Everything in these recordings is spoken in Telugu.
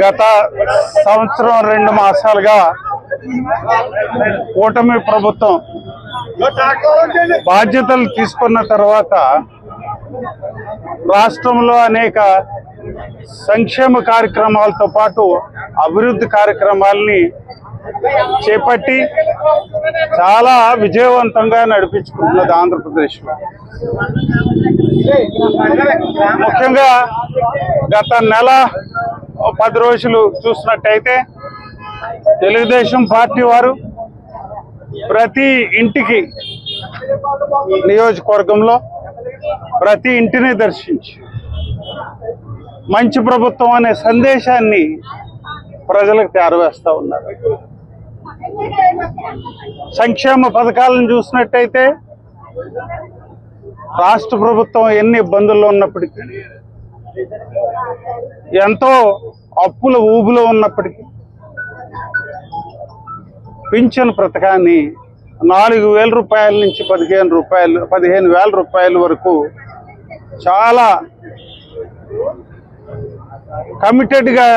గత సంవత్సరం రెండు మాసాలుగా కూటమి ప్రభుత్వం బాధ్యతలు తీసుకున్న తర్వాత రాష్ట్రంలో అనేక సంక్షేమ కార్యక్రమాలతో పాటు అభివృద్ధి కార్యక్రమాల్ని చేపట్టి చాలా విజయవంతంగా నడిపించుకుంటున్నది ఆంధ్రప్రదేశ్లో. ముఖ్యంగా గత నెల పది రోజులు చూసినట్టయితే తెలుగుదేశం పార్టీ వారు ప్రతి ఇంటికి నియోజకవర్గంలో ప్రతి ఇంటిని దర్శించి మంచి ప్రభుత్వం అనే సందేశాన్ని ప్రజలకు చేరవేస్తా ఉన్నారు. సంక్షేమ పథకాలను చూసినట్టయితే రాష్ట్ర ప్రభుత్వం ఎన్ని ఇబ్బందుల్లో ఉన్నప్పటికీ ఎంతో అప్పుల ఊబిలో ఉన్నప్పటికీ పింఛన్ పథకాన్ని నాలుగు వేల రూపాయల నుంచి పదిహేను రూపాయలు పదిహేను వేల రూపాయల వరకు చాలా కమిటెడ్గా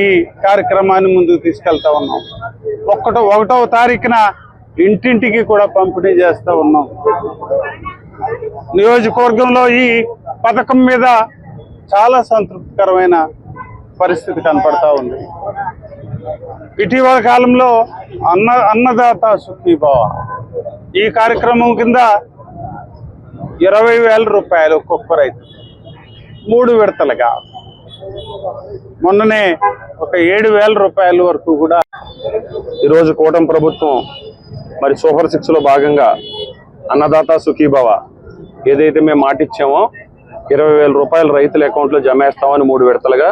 ఈ కార్యక్రమాన్ని ముందుకు తీసుకెళ్తా ఉన్నాం. ఒకటో ఒకటవ తారీఖున ఇంటింటికి కూడా పంపిణీ చేస్తూ ఉన్నాం. నియోజకవర్గంలో ఈ పథకం మీద చాలా సంతృప్తికరమైన పరిస్థితి కనపడతా ఉంది. ఇటీవల కాలంలో అన్న అన్నదాత సుఖీభావ. ఈ కార్యక్రమం కింద ఇరవై వేల రూపాయలు ఒక్కొక్క రైతు మూడు విడతలుగా. మొన్ననే ఒక ఏడు వేల రూపాయల వరకు కూడా ఈరోజు కూటమి ప్రభుత్వం మరి సూపర్ సిక్స్లో భాగంగా అన్నదాత సుఖీభవ ఏదైతే మేము మాటిచ్చామో ఇరవై వేల రూపాయలు రైతుల అకౌంట్లో జమ వేస్తామని మూడు విడతలుగా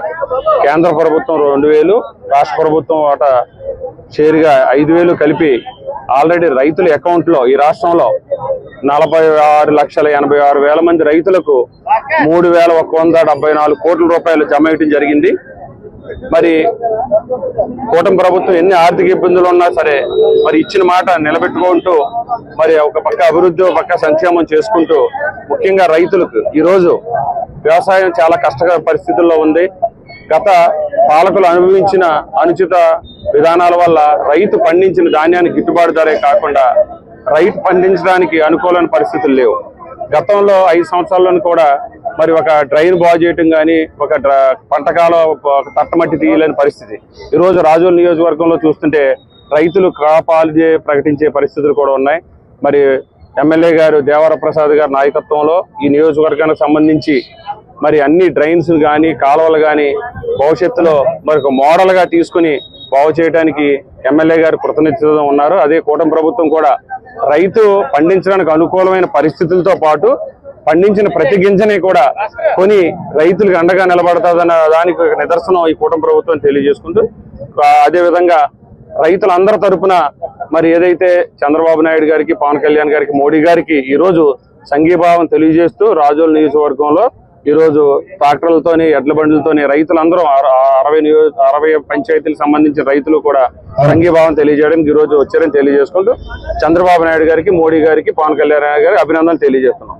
కేంద్ర ప్రభుత్వం రెండు వేలు రాష్ట్ర ప్రభుత్వం వాట షేర్గా ఐదు వేలు కలిపి ఆల్రెడీ రైతుల అకౌంట్లో ఈ రాష్ట్రంలో నలభై ఆరు లక్షల ఎనభై ఆరు వేల మంది రైతులకు మూడు వేల ఒక వంద డెబ్బై నాలుగు కోట్ల రూపాయలు జమ వేయటం జరిగింది. మరి కూటమి ప్రభుత్వం ఎన్ని ఆర్థిక ఇబ్బందులు ఉన్నా సరే మరి ఇచ్చిన మాట నిలబెట్టుకుంటూ మరి ఒక పక్క అభివృద్ధి ఒక పక్క సంక్షేమం చేసుకుంటూ ముఖ్యంగా రైతులకు ఈరోజు వ్యవసాయం చాలా కష్టకర పరిస్థితుల్లో ఉంది. గత పాలకులు అనుభవించిన అనుచిత విధానాల వల్ల రైతు పండించిన ధాన్యానికి గిట్టుబాటు ధరే కాకుండా రైతు పండించడానికి అనుకూలమైన పరిస్థితులు లేవు. గతంలో ఐదు సంవత్సరాల్లోనూ కూడా మరి ఒక డ్రైన్ బాగు చేయటం కానీ ఒక డ్ర- ఒక తట్టమట్టి తీయలేని పరిస్థితి. ఈరోజు రోజు రాజోల్ నియోజకవర్గంలో చూస్తుంటే రైతులు కాపాలు ప్రకటించే పరిస్థితులు కూడా ఉన్నాయి. మరి ఎమ్మెల్యే గారు దేవరప్రసాద్ గారి నాయకత్వంలో ఈ నియోజకవర్గానికి సంబంధించి మరి అన్ని డ్రైన్స్ కానీ కాలువలు కానీ భవిష్యత్తులో మరి ఒక మోడల్ తీసుకుని బాగు చేయడానికి ఎమ్మెల్యే గారు కృతనిశ్చితం ఉన్నారు. అదే కూటమి ప్రభుత్వం కూడా రైతు పండించడానికి అనుకూలమైన పరిస్థితులతో పాటు పండించిన ప్రతి గింజని కూడా కొని రైతులకు అండగా నిలబడతాదన్న దానికి ఒక నిదర్శనం ఈ కూటమి ప్రభుత్వం తెలియజేసుకుంటూ అదేవిధంగా రైతులందరి తరపున మరి ఏదైతే చంద్రబాబు నాయుడు గారికి పవన్ కళ్యాణ్ గారికి మోడీ గారికి ఈ రోజు సంఘీభావం తెలియజేస్తూ రాజోల్ నియోజకవర్గంలో ఈ రోజు ట్రాక్టర్లతోని ఎడ్ల బండ్లతోని రైతులందరూ అరవై అరవై పంచాయతీలకు సంబంధించిన రైతులు కూడా సంఘీభావం తెలియజేయడానికి ఈ రోజు వచ్చారని తెలియజేసుకుంటూ చంద్రబాబు నాయుడు గారికి మోడీ గారికి పవన్ కళ్యాణ్ గారికి అభినందనలు తెలియజేస్తున్నాం.